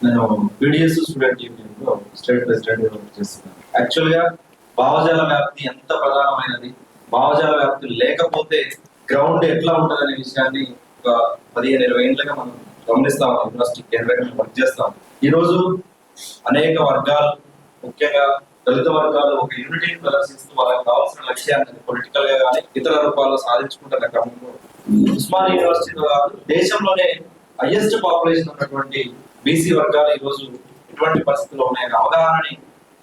నేను BDS student యూనియన్లో state ప్రెసిడెంట్గా చేస్తున్నాను. యాక్చువల్గా భావజాల వ్యాప్తి ఎంత ప్రధానమైనది? భావజాల వ్యాప్తి లేకపోతే గ్రౌండ్ ఎట్లా ఉంటుంది అనే విషయాన్ని ఒక పదిహేను ఇరవై ఏళ్ళగా మనం గమనిస్తాం యూనివర్సిటీ కేంద్రంగా వర్క్ చేస్తాం ఈరోజు అనేక వర్గాలు ముఖ్యంగా దళిత వర్గాలు ఒక యూనిటీని ప్రదర్శిస్తూ వాళ్ళకి కావాల్సిన లక్ష్యాన్ని పొలిటికల్గా కానీ ఇతర రూపాల్లో సాధించుకుంటున్న క్రమంలో ఉస్మాన్ యూనివర్సిటీలో కాదు దేశంలోనే హైయెస్ట్ పాపులేషన్ ఉన్నటువంటి బీసీ వర్గాలు ఈ రోజు ఎటువంటి పరిస్థితుల్లో ఉన్నాయని అవగాహనని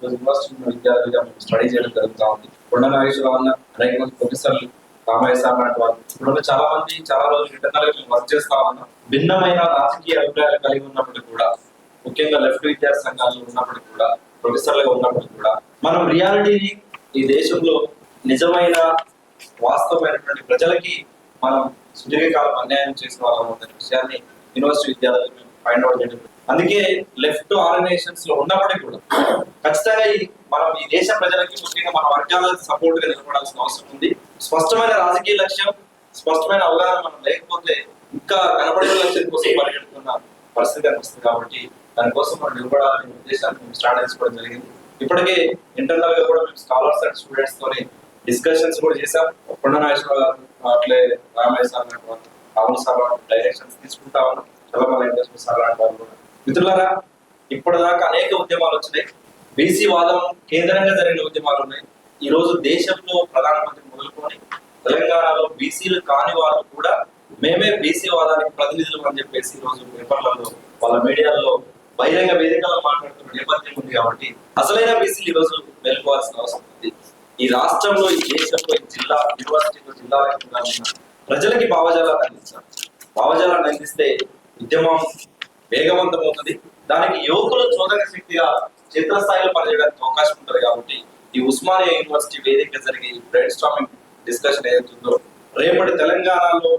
ఈరోజు యూనివర్సిటీ విద్యార్థులుగా మేము స్టడీ చేయడం జరుగుతూ ఉంది. కొండ నాగేశ్వరరావు అనేక మంది ప్రొఫెసర్లు రామయ్య సార్ లాంటి వాళ్ళు ఇప్పుడు చాలా మంది చాలా రోజులు ఇంటర్నల్ వర్క్ చేస్తా ఉన్నాం భిన్నమైన రాజకీయ అభిప్రాయాలు కలిగి ఉన్నప్పటికీ కూడా ముఖ్యంగా లెఫ్ట్ విద్యార్థి సంఘాలు ఉన్నప్పటికీ కూడా ప్రొఫెసర్లుగా ఉన్నప్పటికీ కూడా మనం రియాలిటీని ఈ దేశంలో నిజమైన వాస్తవమైనటువంటి ప్రజలకి మనం సుదీర్ఘకాలం అన్యాయం చేసిన వాళ్ళం అనే విషయాన్ని యూనివర్సిటీ విద్యార్థులు ఫైండ్ అవుట్ చేయడం అందుకే లెఫ్ట్ ఆర్గనైజేషన్స్లో ఉన్నప్పటికీ కూడా ఖచ్చితంగా ఈ మనం ఈ దేశ ప్రజలకి ముఖ్యంగా మన వర్గాల సపోర్ట్గా నిలబడాల్సిన అవసరం ఉంది. స్పష్టమైన రాజకీయ లక్ష్యం స్పష్టమైన అవగాహన మనం లేకపోతే ఇంకా కనబడే లక్ష్యం కోసం పరిగెడుతున్న పరిస్థితి వస్తుంది కాబట్టి దానికోసం మనం నిలబడాలనే ఉద్దేశాన్ని మేము స్టార్ట్ చేసుకోవడం జరిగింది. ఇప్పటికే ఇంటర్నల్గా కూడా మేము స్కాలర్స్ అండ్ స్టూడెంట్స్ తోని డిస్కషన్స్ కూడా చేసాం కొండ నాగేశ్వర గారు అట్లే రామేశ్వర సార్ సార్ డైరెక్షన్స్ తీసుకుంటా ఉన్నాం. చల్లమల ఇండస్ట్రీ సార్ ఇప్పటిదాకా అనేక ఉద్యమాలు వచ్చినాయి. బీసీ వాదం కేంద్రంగా జరిగిన ఉద్యమాలు ఉన్నాయి. ఈ రోజు దేశంలో ప్రధానమంత్రి మొదలుకొని తెలంగాణలో బీసీలు కాని వాళ్ళు కూడా మేమే బీసీ వాదానికి ప్రతినిధులు అని చెప్పేసి ఈ రోజు పేపర్లలో వాళ్ళ మీడియాలో బహిరంగ వేదికలో మాట్లాడుతున్న నేపథ్యం ఉంది కాబట్టి అసలైన బీసీలు ఈ రోజు వెళ్ళుకోవాల్సిన అవసరం ఉంది. ఈ రాష్ట్రంలో ఈ దేశంలో ఈ జిల్లా యూనివర్సిటీలో జిల్లా ప్రజలకి భావజాలాన్ని అందించాలి. భావజాలాన్ని అందిస్తే ఉద్యమం వేగవంతమవుతుంది. దానికి యువకులు చోదక శక్తిగా క్షేత్రస్థాయిలో పనిచేయడానికి అవకాశం ఉంటుంది కాబట్టి ఈ ఉస్మానియా యూనివర్సిటీ వేదిక జరిగే ఈ బ్రెయిన్ స్టామింగ్ డిస్కషన్ ఏదైతుందో రేపటి తెలంగాణలో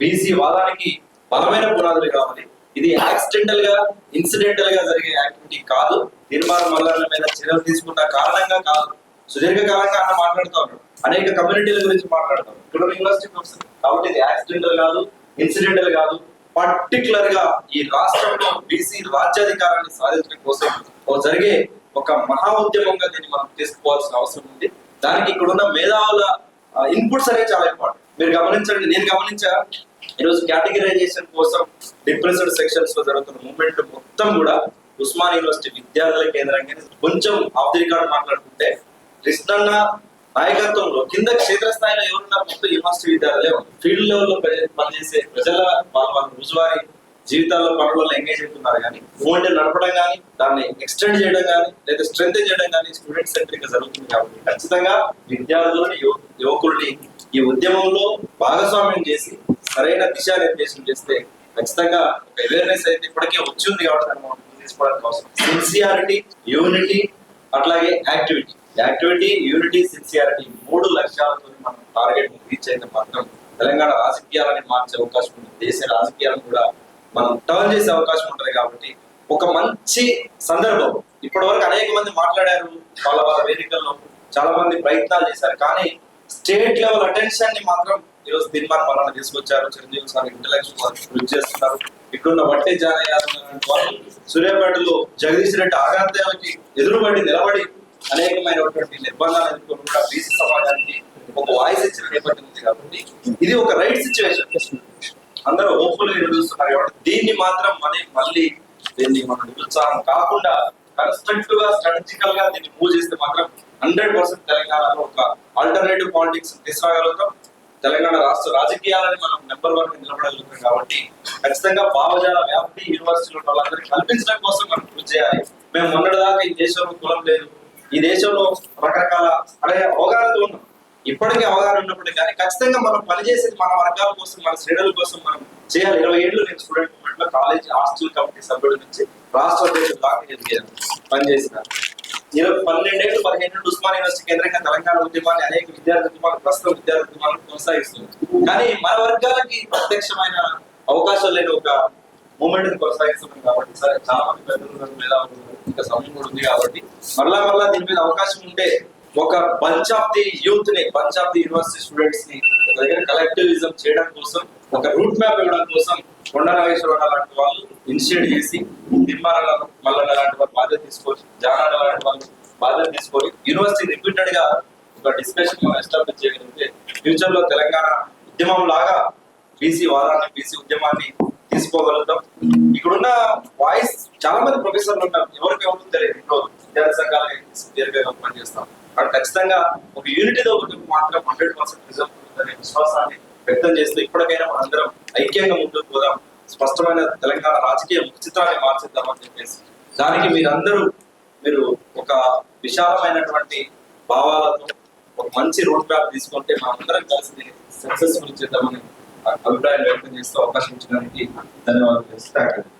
బీసీ వాదానికి బలమైన పునాదులు కావాలి ఇది యాక్సిడెంటల్గా ఇన్సిడెంటల్గా జరిగే యాక్టివిటీ కాదు. నిర్మాణ మల్లాల మీద చర్యలు తీసుకున్న కారణంగా కాదు. సుదీర్ఘకాలంగా అన్న మాట్లాడుతూ ఉన్నాడు. అనేక కమ్యూనిటీల గురించి మాట్లాడతాం ఇక్కడ యూనివర్సిటీ ప్రొఫెసర్ కాబట్టి ఇది యాక్సిడెంటల్ కాదు ఇన్సిడెంటల్ కాదు. పర్టికులర్గా ఈ రాష్ట్రంలో బీసీ రాజ్యాధికారాన్ని సాధించడం కోసం జరిగే ఒక మహా ఉద్యమంగా దీన్ని మనం తీసుకోవాల్సిన అవసరం ఉంది. దానికి ఇక్కడ ఉన్న మేధావుల ఇన్పుట్స్ అనేవి చాలా ఇంపార్టెంట్ మీరు గమనించండి నేను గమనించా ఈరోజు కేటగిరైజేషన్ కోసం డిప్రెస్డ్ సెక్షన్స్లో జరుగుతున్న మూమెంట్ మొత్తం కూడా ఉస్మాన్ యూనివర్సిటీ విద్యార్థుల కేంద్రంగా కొంచెం ఆఫ్ ది రికార్డ్ మాట్లాడుకుంటే కృష్ణన్న నాయకత్వంలో కింద క్షేత్రస్థాయిలో ఎవరున్నారు? మొత్తం యూనివర్సిటీ విద్యార్థులే ఫీల్డ్ లెవెల్లో పనిచేసే ప్రజల వాళ్ళ వాళ్ళ రోజువారీ జీవితాల్లో పనులలో ఎంగేజ్ అవుతున్నారు కానీ ఫోన్ నడపడం కానీ దాన్ని ఎక్స్టెండ్ చేయడం కానీ లేదా స్ట్రెంగ్ చేయడం కానీ స్టూడెంట్ సెంట్రిక్ జరుగుతుంది కాబట్టి ఖచ్చితంగా విద్యార్థులని యువ- యువకుల్ని ఈ ఉద్యమంలో భాగస్వామ్యం చేసి సరైన దిశానిర్దేశం చేస్తే ఖచ్చితంగా ఒక అవేర్నెస్ అయితే ఇప్పటికే వచ్చింది కాబట్టి మనం తీసుకోవడానికి అవసరం. సిన్సియారిటీ యూనిటీ అట్లాగే యాక్టివిటీ యాక్టివిటీ యూనిటీ సిన్సియారిటీ మూడు లక్ష్యాలతో మనం టార్గెట్ రీచ్ అయితే మాత్రం తెలంగాణ రాజకీయాలని మార్చే అవకాశం ఉంది. దేశ రాజకీయాలను కూడా మనం టర్న్ చేసే అవకాశం ఉంటుంది కాబట్టి ఒక మంచి సందర్భం. ఇప్పటి వరకు అనేక మంది మాట్లాడారు వాళ్ళ వాళ్ళ వేదికల్లో చాలా మంది ప్రయత్నాలు చేశారు. కానీ స్టేట్ లెవెల్ అటెన్షన్ని మాత్రం ఈరోజు తీర్మానం వలన తీసుకొచ్చారు. చిరంజీవి సార్ ఇంటలెక్చువల్ కృషి చేస్తున్నారు. ఇక్కడున్న వట్టి జానయ్య వాళ్ళు సూర్యాపేటలో జగదీష్ రెడ్డి ఆగాంతాలకి ఎదురుబడి నిలబడి అనేకమైనటువంటి నిర్బంధాలు ఎదుర్కొని కూడా బీసీ సమాజానికి ఒక వాయిస్ ఇచ్చిన నేపథ్యం ఉంది కాబట్టి ఇది ఒక రైట్ సిచ్యువేషన్ అందరూ హోప్ఫుల్ ఎదురు కాబట్టి దీన్ని మాత్రం మన మళ్ళీ దీన్ని మనం నిరుత్సాహం కాకుండా కన్స్ట్రక్టివ్గా స్ట్రాటజికల్గా దీన్ని మూవ్ చేస్తే మాత్రం హండ్రెడ్ పర్సెంట్ తెలంగాణలో ఒక ఆల్టర్నేటివ్ పాలిటిక్స్ తీసుకురాగలుగుతాం. తెలంగాణ రాష్ట్ర రాజకీయాలని మనం నెంబర్ వన్ నిలబడగలుగుతాం కాబట్టి ఖచ్చితంగా భావజాల వ్యాప్తి యూనివర్సిటీలో వాళ్ళందరికీ కల్పించడం కోసం మనం కృషి చేయాలి. మేము మొన్నటిదాకా ఈ దేశంలో కులం లేదు. ఈ దేశంలో రకరకాల అనే అవగాహనతో ఉన్నాం. ఇప్పటికీ అవగాహన ఉన్నప్పుడు కానీ ఖచ్చితంగా మనం పనిచేసేది మన వర్గాల కోసం మన శ్రేణుల కోసం మనం చేయాలి. ఇరవై ఏళ్ళు నేను స్టూడెంట్ మూమెంట్లో కాలేజ్ హాస్టల్ కమిటీ సభ్యుడి నుంచి రాష్ట్ర అధ్యక్షుడు దాకా నేను పనిచేసిన ఇరవై పన్నెండేళ్ళు పదిహేను ఉస్మాన్ యూనివర్సిటీ కేంద్రంగా తెలంగాణ ఉద్యమాన్ని అనేక విద్యార్థి ఉద్యమాలు ప్రస్తుత విద్యార్థి ఉద్యమాలను కొనసాగిస్తుంది కానీ మన వర్గాలకి ప్రత్యక్షమైన అవకాశం లేని ఒక మూమెంట్ కొనసాగిస్తున్నాం కాబట్టి సరే చాలా మంది పెద్దలు ఉన్నారు, ఇంకా సమయం కూడా ఉంది కాబట్టి మరలా మరలా దీని మీద అవకాశం ఉంటే ఒక బంచ్ ఆఫ్ ది యూత్ని బంచ్ ఆఫ్ ది యూనివర్సిటీ స్టూడెంట్స్ని ఒక దగ్గర కలెక్టివిజం చేయడం కోసం ఒక రూట్ మ్యాప్ ఇవ్వడం కోసం కొండ నాగేశ్వరరావు లాంటి వాళ్ళు ఇనిషియేట్ చేసి తిమ్మాల మల్లన్న లాంటి వాళ్ళు బాధ్యత తీసుకొని జానాడ లాంటి వాళ్ళు బాధ్యత తీసుకొని యూనివర్సిటీ రిపీటెడ్గా ఒక డిస్కషన్ ఎస్టాబ్లిష్ చేయగలిగితే ఫ్యూచర్లో తెలంగాణ ఉద్యమం లాగా బీసీ వాదాన్ని బీసీ ఉద్యమాన్ని తీసుకోగలుగుతాం. ఇక్కడున్న వాయిస్ చాలా మంది ప్రొఫెసర్లు ఉన్నారు ఎవరికి ఎవరు తెలియదు. ఇంట్లో విద్యార్థి సంఘాలకి దీర్ఘంగా పనిచేస్తాం అక్కడ ఖచ్చితంగా ఒక యూనిటీతో ఒకటి మాత్రం హండ్రెడ్ పర్సెంట్ రిజల్ట్ ఉంటుందనే విశ్వాసాన్ని వ్యక్తం చేస్తూ ఇప్పటికైనా మనందరం ఐక్యంగా ముందుకు పోదాం. స్పష్టమైన తెలంగాణ రాజకీయ చిత్రాన్ని మార్చిద్దామని చెప్పేసి. దానికి మీరందరూ మీరు ఒక విశాలమైనటువంటి భావాలతో ఒక మంచి రోడ్ మ్యాప్ తీసుకుంటే మనందరం కలిసి సక్సెస్ఫుల్ చేద్దామని అభిప్రాయం వ్యక్తం చేస్తూ అవకాశం ఇచ్చడానికి ధన్యవాదాలు.